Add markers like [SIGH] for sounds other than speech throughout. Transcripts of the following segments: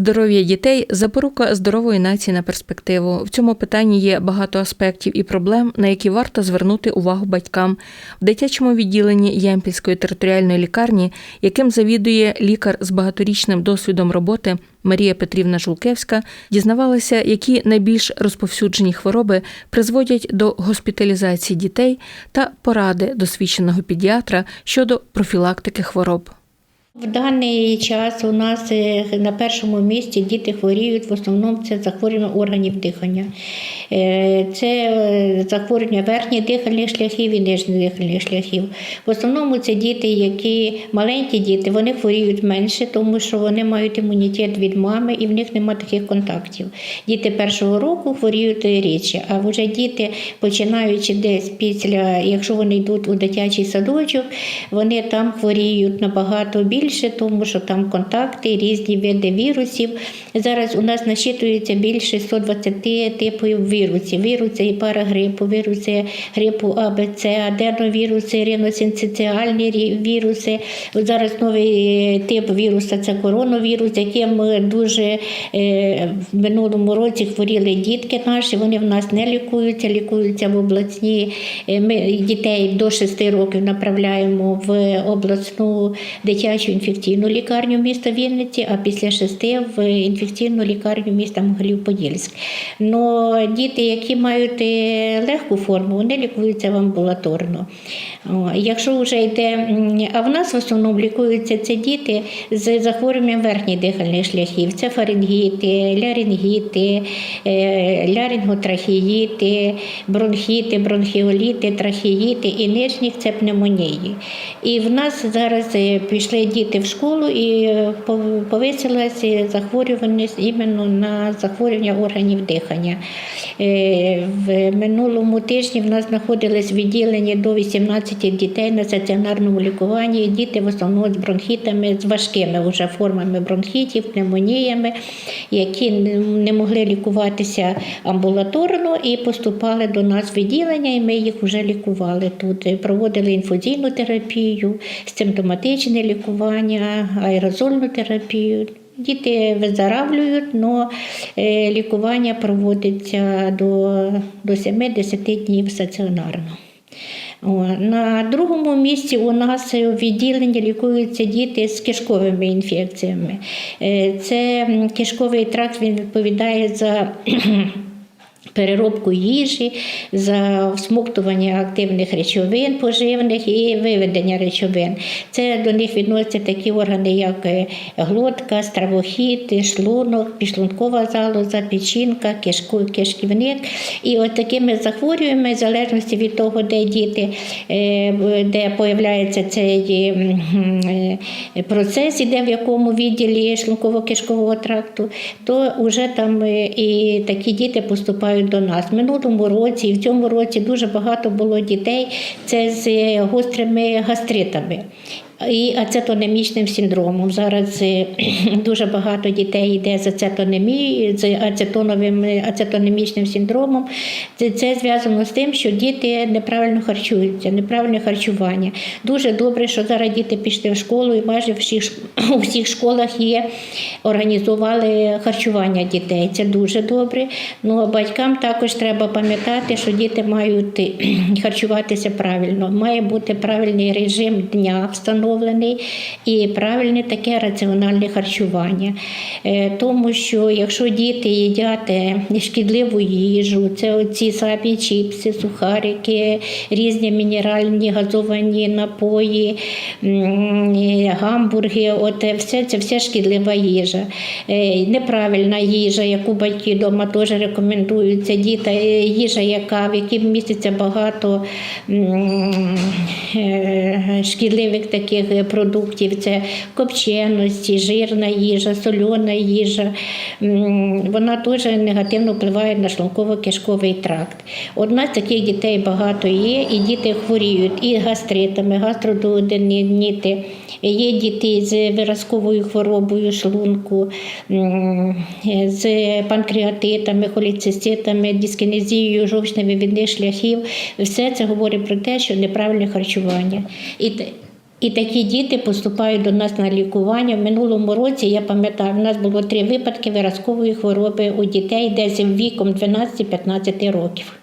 Здоров'я дітей запорука здорової нації на перспективу. В цьому питанні є багато аспектів і проблем, на які варто звернути увагу батькам. В дитячому відділенні Ямпільської територіальної лікарні, яким завідує лікар з багаторічним досвідом роботи Марія Петрівна Жулкевська, дізнавалася, які найбільш розповсюджені хвороби призводять до госпіталізації дітей та поради досвідченого педіатра щодо профілактики хвороб. В даний час у нас е, на першому місці діти хворіють, в основному це захворювання органів дихання. Е, Це е, захворювання верхніх дихальних шляхів і нижніх дихальних шляхів. В основному це діти, які маленькі діти, вони хворіють менше, тому що вони мають імунітет від мами і в них немає таких контактів. Діти першого року хворіють рідше, а вже діти, починаючи десь після, якщо вони йдуть у дитячий садочок, вони там хворіють набагато більше, тому що там контакти, різні види вірусів. Зараз у нас насчитується більше 120 типів вірусів. Віруси і парагрипу, віруси грипу АБЦ, аденовіруси, риносинциціальні віруси. Зараз новий тип віруса це коронавірус, яким дуже е, в минулому році хворіли дітки наші. Вони в нас не лікуються, лікуються в обласні. Е, Ми дітей до 6 років направляємо в обласну дитячу інфекційну лікарню міста Вінниці, а після 6 в інфекційну лікарню міста Могилів-Подільськ. Но діти, які мають е, легку форму, вони лікуються в амбулаторно. Якщо вже йде, а в нас в основному лікуються це діти з захворюванням верхніх дихальних шляхів. Це фарингіти, лярінгіти, е, бронхіти, бронхіоліти, трахеїти і нижніх це пневмонії. І в нас зараз е, пішли діти в школу і е, повисилася захворюваність іменно на захворювання органів дихання. Е, В минулому тижні в нас знаходились відділення до 18 дітей на стаціонарному лікуванні. Діти в основному з бронхітами, з важкими вже формами бронхітів, пневмоніями, які не- могли лікуватися амбулаторно і поступали до нас в відділення, і ми їх вже лікували тут. Проводили інфузійну терапію, симптоматичне лікування, аерозольну терапію. Діти виздоравлюють, але лікування проводиться до, до 7-10 днів стаціонарно. На другому місці у нас у відділенні лікуються діти з кишковими інфекціями. Е, Це кишковий тракт він відповідає за переробку їжі, за всмоктування активних речовин поживних і виведення речовин. Це до них відносяться такі органи, як е, глотка, стравохід, шлунок, підшлункова залоза, печінка, кишку, кишківник. І от такими захворюваннями, в залежності від того, де діти, е, де появляється цей е, процес, іде в якому відділі шлунково-кишкового тракту, то вже там і такі діти поступають до нас. В минулому році і в цьому році дуже багато було дітей це з е, гострими гастритами. І ацетонемічним синдромом. Зараз е, [CLEARS THROAT] дуже багато дітей йде з ацетонемією, з ацетоновим е, ацетонемічним синдромом. Це, це зв'язано з тим, що діти неправильно харчуються, неправильне харчування. Дуже добре, що зараз діти пішли в школу, і майже всіх, [CLEARS THROAT] у всіх школах є організували харчування дітей. Це дуже добре. Ну а батькам також треба пам'ятати, що діти мають е, [CLEARS THROAT] харчуватися правильно. Має бути правильний режим дня встановлений і правильне таке раціональне харчування. Е, Тому що якщо діти їдять е, шкідливу їжу, це оці самі чіпси, сухарики, різні мінеральні газовані напої, гамбурги, от е, все це все шкідлива їжа. Неправильна їжа, яку батьки вдома теж рекомендують, це діта, е, їжа, яка, в якій міститься багато шкідливих таких е, продуктів. Це копченості, жирна їжа, сольона їжа. Вона теж негативно впливає на шлунково-кишковий тракт. Одна з таких дітей багато є, і діти хворіють і гастритами, гастродуоденіти. Є діти з виразковою хворобою шлунку, м, з панкреатитами, холециститами, дискінезією жовчно-вивідних шляхів. Все це говорить про те, що неправильне харчування. І І такі діти поступають до нас на лікування. В минулому році я пам'ятаю, у нас було три випадки виразкової хвороби у дітей десь віком 12-15 років.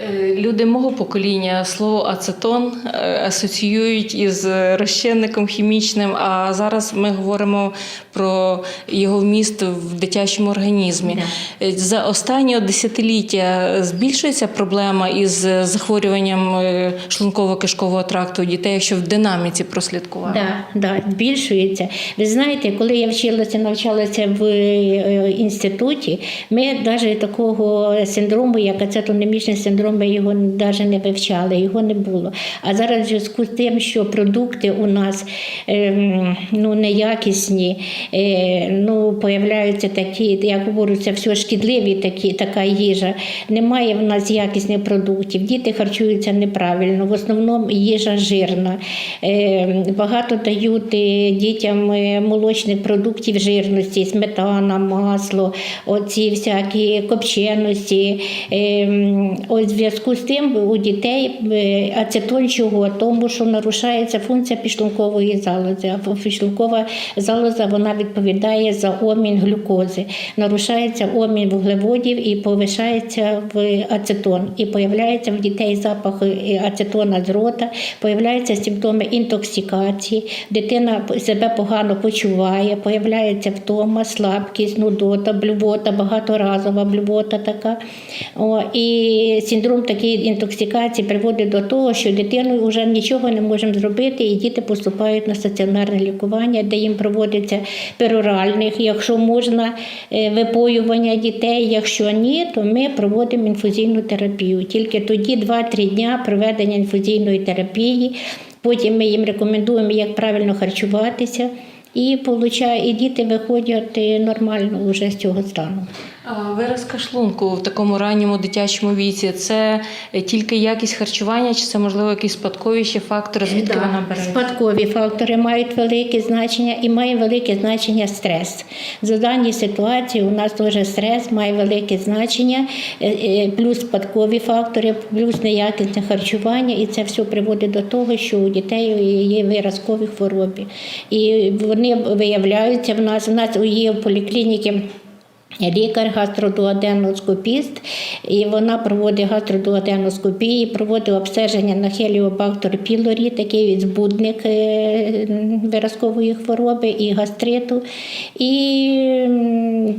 Е, Люди мого покоління слово ацетон е, асоціюють із розчинником хімічним, а зараз ми говоримо про його вміст в дитячому організмі. Е, За останні десятиліття збільшується проблема із захворюванням шлунково-кишкового тракту у дітей, якщо в динаміці прослідкувати. Да, да, збільшується. Ви знаєте, коли я вчилася, навчалася в інституті, ми навіть такого синдрому, як ацетонемічний синдром, ми його навіть не вивчали, його не було. А зараз в зв'язку з тим, що продукти у нас ем, ну, неякісні, е, ну, появляються такі, як говориться, все шкідливі такі, така їжа. Немає в нас якісних продуктів, діти харчуються неправильно, в основному їжа жирна. Е, Багато дають е, дітям е, молочних продуктів жирності, сметана, масло, оці всякі копченості. Е, Ось зв'язку з тим у дітей е, ацетон чого? Тому що нарушається функція підшлункової залози. А підшлункова залоза вона відповідає за обмін глюкози. Нарушається обмін вуглеводів і повишається в ацетон. І появляється в дітей запах е, ацетона з рота, появляються симптоми інтоксикації, дитина себе погано почуває, появляється втома, слабкість, нудота, блювота, багаторазова блювота така. О, і синдром такої інтоксикації приводить до того, що дитиною вже нічого не можемо зробити, і діти поступають на стаціонарне лікування, де їм проводиться пероральних, якщо можна, е, випоювання дітей. Якщо ні, то ми проводимо інфузійну терапію. Тільки тоді 2-3 дня проведення інфузійної терапії. Потім ми їм рекомендуємо, як правильно харчуватися. І, получає, і діти виходять е, нормально вже з цього стану. А Виразка шлунку в такому ранньому дитячому віці це тільки якість харчування, чи це можливо якісь спадкові ще фактори, звідки Да, вона бере? Спадкові фактори мають велике значення і має велике значення стрес. За дані ситуації у нас теж стрес має велике значення, е, е, плюс спадкові фактори, плюс неякісне харчування, і це все приводить до того, що у дітей є виразкові хвороби. І вони виявляються в нас. У нас є в поліклініці. Лікар гастродуоденоскопіст, і вона проводить гастродуоденоскопії, проводить обстеження на хеліобактер пілорі, такий збудник е, виразкової хвороби і гастриту. І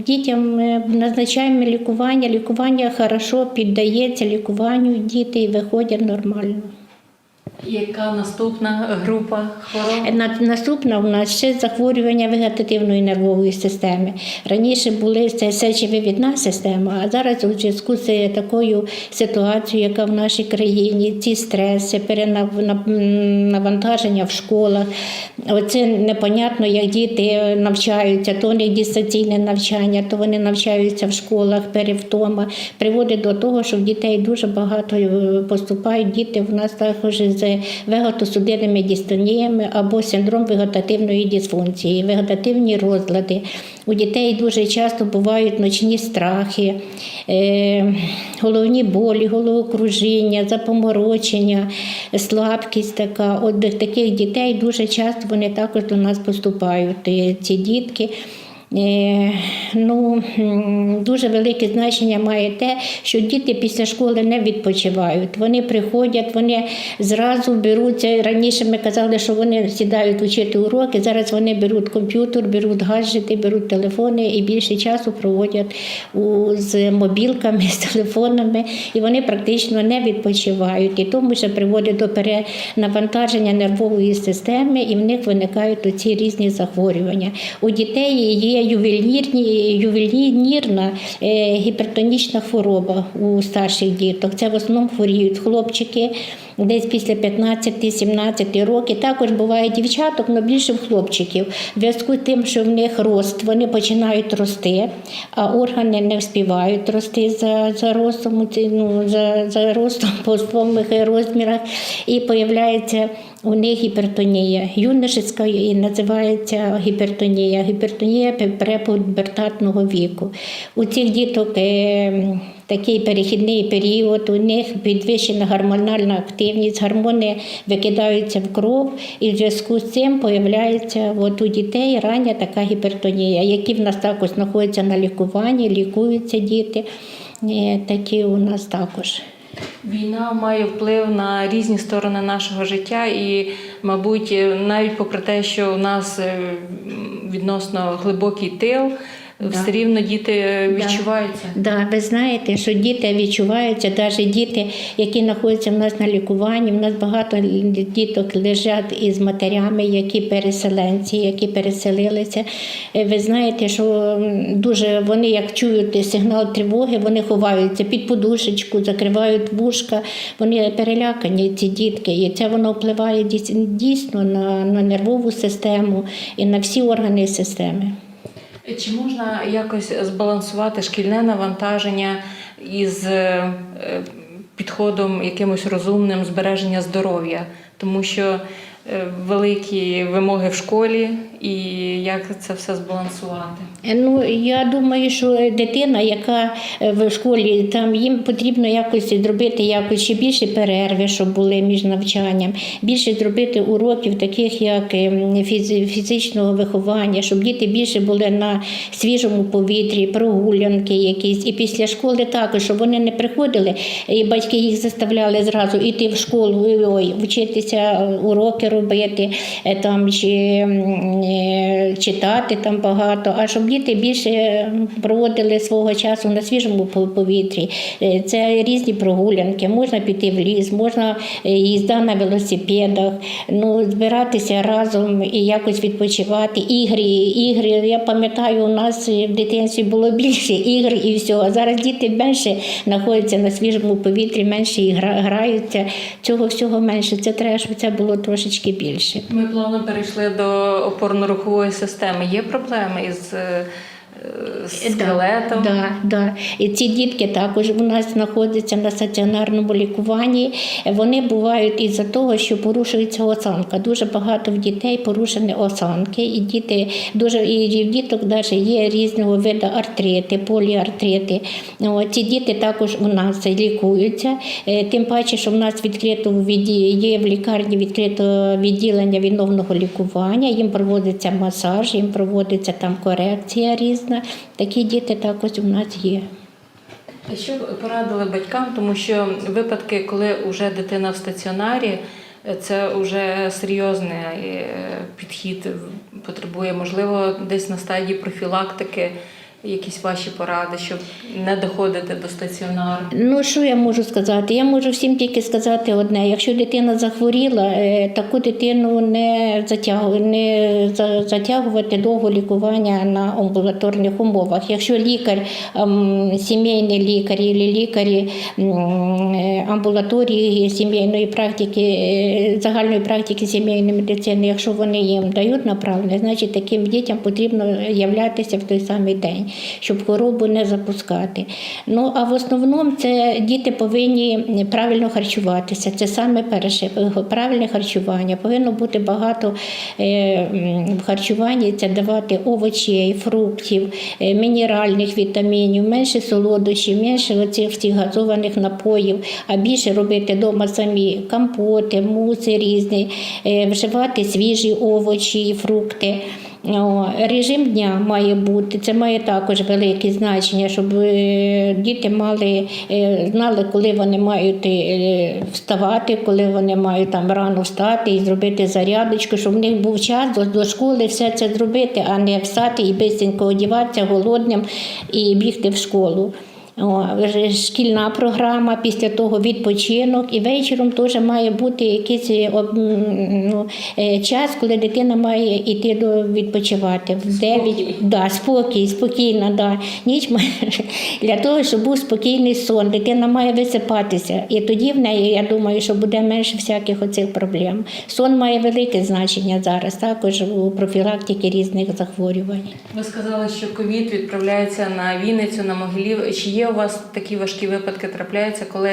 дітям е, назначаємо лікування. Лікування хорошо піддається лікуванню діти і виходять нормально. Яка наступна група хвороб? На- Наступна у нас ще захворювання вегетативної нервової системи. Раніше були це сечовивідна система, а зараз у зв'язку з такою ситуацією, яка в нашій країні, ці стреси, перенавантаження в школах. Оце непонятно, як діти навчаються, то них дистанційне навчання, то вони навчаються в школах, перевтома. Приводить до того, що в дітей дуже багато е, поступають діти в нас також з вегетосудинними дистоніями або синдром вегетативної дисфункції, вегетативні розлади. У дітей дуже часто бувають ночні страхи, е, головні болі, головокружіння, запоморочення, слабкість така. От таких дітей дуже часто вони також до нас поступають, е, ці дітки. Ну, дуже велике значення має те, що діти після школи не відпочивають. Вони приходять, вони зразу беруться. Раніше ми казали, що вони сідають вчити уроки. Зараз вони беруть комп'ютер, беруть гаджети, беруть телефони і більше часу проводять з мобілками, з телефонами, і вони практично не відпочивають. І тому що приводить до перенавантаження нервової системи, і в них виникають оці різні захворювання. У дітей є ювелірні, ювелірна е, гіпертонічна хвороба у старших діток. Це в основному хворіють хлопчики. Десь після 15-17 років також буває дівчаток, але більше в хлопчиків. В зв'язку з тим, що в них рост, вони починають рости, а органи не вспівають рости за, за ростом, ну, за, за ростом по своїх розмірах. І появляється у них гіпертонія. Юношеська і називається гіпертонія. Гіпертонія препубертатного віку. У цих діток е, такий перехідний період, у них підвищена гормональна активність, гормони викидаються в кров, і в зв'язку з цим появляється от у дітей рання така гіпертонія, які в нас також знаходяться на лікуванні, лікуються діти. Е, Такі у нас також. Війна має вплив на різні сторони нашого життя, і, мабуть, навіть попри те, що у нас е, відносно глибокий тил, все рівно діти відчуваються. Да, ви знаєте, що діти відчуваються, навіть діти, які знаходяться в нас на лікуванні. В нас багато діток лежать із матерями, які переселенці, які переселилися. Е, Ви знаєте, що дуже вони, як чують сигнал тривоги, вони ховаються під подушечку, закривають вушка. Вони перелякані, ці дітки, і це воно впливає дійс- дійсно на, на нервову систему і на всі органи системи. Чи можна якось збалансувати шкільне навантаження із е, підходом якимось розумним збереження здоров'я? Тому що е, великі вимоги в школі, і як це все збалансувати? Ну, я думаю, що дитина, яка е, в школі, там їм потрібно якось зробити якось ще більше перерви, щоб були між навчанням, більше зробити уроків, таких як ем, фізичного виховання, щоб діти більше були на свіжому повітрі, прогулянки якісь. І після школи також, щоб вони не приходили, і батьки їх заставляли зразу йти в школу, ой, вчитися, е, уроки робити, е, там чи е, читати там багато, а щоб діти більше проводили свого часу на свіжому повітрі. Е, Це різні прогулянки, можна піти в ліс, можна їзда на велосипедах, ну, збиратися разом і якось відпочивати. Ігри, ігри. Я пам'ятаю, у нас в дитинстві було більше ігр і всього. Зараз діти менше знаходяться на свіжому повітрі, менше гра- граються. Цього всього менше. Це треба, щоб це було трошечки більше. Ми плавно перейшли до опорно-рухової системи. Є проблеми із е, скелетом? Да, да. І ці дітки також у нас знаходяться на стаціонарному лікуванні. Вони бувають із-за того, що порушується осанка. Дуже багато в дітей порушені осанки, і діти дуже і в діток навіть є різного виду артрити, поліартрити. О, ці діти також у нас лікуються. Е, Тим паче, що в нас відкрито є в лікарні відкрито відділення відновного лікування. Їм проводиться масаж, їм проводиться там корекція різна. Такі діти також у нас є. Що б порадили батькам, тому що випадки, коли вже дитина в стаціонарі, це вже серйозний е, підхід потребує, можливо, десь на стадії профілактики якісь ваші поради, щоб не доходити до стаціонару. Ну, що я можу сказати? Я можу всім тільки сказати одне: якщо дитина захворіла, е, таку дитину не затягу, не затягувати довго лікування на амбулаторних умовах. Якщо лікар, ем, сімейний лікар або лікарі е, амбулаторії сімейної практики, е, загальної практики сімейної медицини, якщо вони їм дають направлення, значить таким дітям потрібно являтися в той самий день, щоб хворобу не запускати. Ну а в основному це діти повинні правильно харчуватися. Це саме перше правильне харчування. Повинно бути багато е, в харчуванні це давати овочей, фруктів, е, мінеральних вітамінів, менше солодощів, менше оцих всіх газованих напоїв, а більше робити вдома самі компоти, муси різні, е, вживати свіжі овочі і фрукти. Режим дня має бути, це має також велике значення, щоб е, діти мали, е, знали, коли вони мають е, вставати, коли вони мають там рано встати і зробити зарядочку, щоб в них був час до, до школи все це зробити, а не встати і бисенько одіватися голодним і бігти в школу. О, шкільна програма, після того відпочинок, і вечором теж має бути якийсь е, ну, е, час, коли дитина має йти до відпочивати. В 9, да, спокій, спокійно, да. ніч має [LAUGHS] для того, щоб був спокійний сон. Дитина має висипатися. І тоді в неї, я думаю, що буде менше всяких оцих проблем. Сон має велике значення зараз, також у профілактики різних захворювань. Ви сказали, що ковід відправляється на Вінницю, на Могилів. Чи є у вас такі важкі випадки трапляються, коли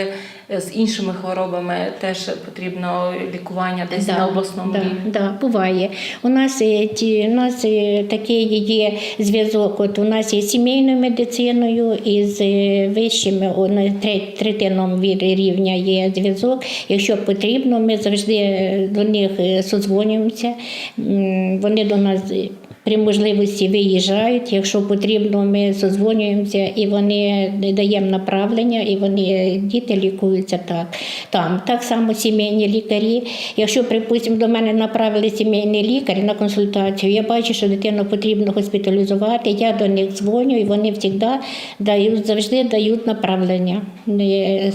е, з іншими хворобами теж потрібно лікування десь на обласному да, рівні? Да, буває. У нас, е, ті, у нас е, такий є зв'язок. От у нас є сімейною медициною і з вищими о, на тре- третинному рівня є зв'язок. Якщо потрібно, ми завжди до них созвонюємося. Вони до нас. При можливості виїжджають, якщо потрібно, ми созвонюємося і вони даємо направлення, і вони діти лікуються так. Там так само сімейні лікарі. Якщо, припустимо, до мене направили сімейний лікар на консультацію, я бачу, що дитину потрібно госпіталізувати. Я до них дзвоню, і вони завжди дають завжди дають направлення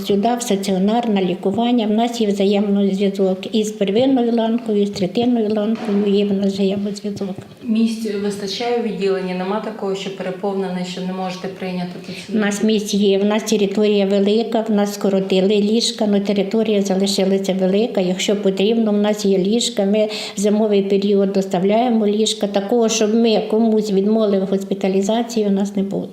сюди, в стаціонар на лікування. В нас є взаємний зв'язок і з первинною ланкою, з третинною ланкою. Є в нас взаємозв'язок. Місць вистачає у відділенні, нема такого, що переповнене, що не можете прийняти У нас місць є, в нас територія велика, в нас скоротили ліжка, але територія залишилася велика. Якщо потрібно, в нас є ліжка. Ми в зимовий період доставляємо ліжка. Такого, щоб ми комусь відмовили в госпіталізації, у нас не було.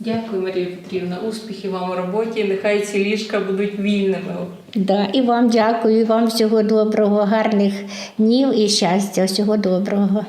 Дякую, Марія Петрівна. Успіхів вам у роботі. Нехай ці ліжка будуть вільними. Да, і вам дякую, і вам всього доброго, гарних днів і щастя. Всього доброго.